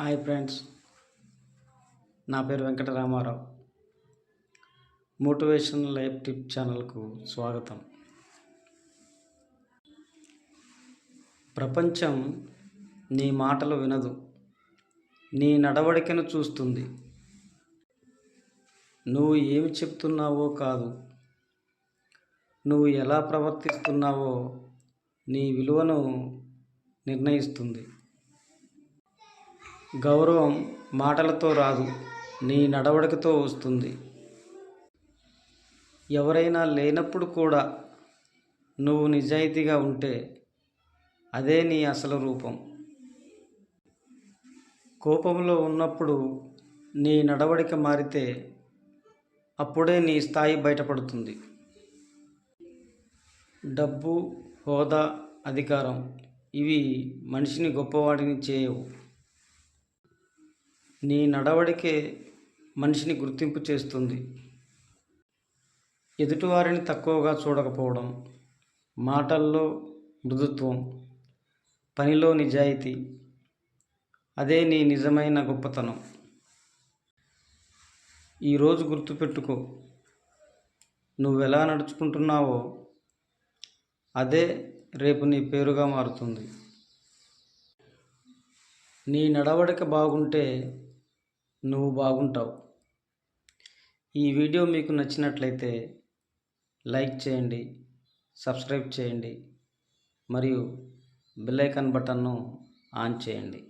Hi friends. నా పేరు Venkataramarao. Motivation life tip ఛానల్కు స్వాగతం. ప్రపంచం నీ మాటలు వినదు నీ నడవడికను చూస్తుంది. నువ్వు ఏమి చెప్తున్నావో కాదు నువ్వు ఎలా ప్రవర్తిస్తున్నావో నీ విలువను నిర్ణయిస్తుంది. గౌరవం మాటలతో రాదు నీ నడవడికతో వస్తుంది. ఎవరైనా లేనప్పుడు కూడా నువ్వు నిజాయితీగా ఉంటే అదే నీ అసలు రూపం. కోపంలో ఉన్నప్పుడు నీ నడవడిక మారితే అప్పుడే నీ స్థాయి బయటపడుతుంది. డబ్బు హోదా అధికారం ఇవి మనిషిని గొప్పవాడిని చేయవు. నీ నడవడికే మనిషిని గుర్తింపు చేస్తుంది. ఎదుటివారిని తక్కువగా చూడకపోవడం మాటల్లో మృదుత్వం పనిలో నిజాయితీ అదే నీ నిజమైన గొప్పతనం. ఈరోజు గుర్తుపెట్టుకో నువ్వెలా నడుచుకుంటున్నావో అదే రేపు నీ పేరుగా మారుతుంది. నీ నడవడిక బాగుంటే నువ్వు బాగుంటావు. ఈ వీడియో మీకు నచ్చినట్లయితే లైక్ చేయండి సబ్స్క్రైబ్ చేయండి మరియు బెల్ ఐకాన్ బటన్ను ఆన్ చేయండి.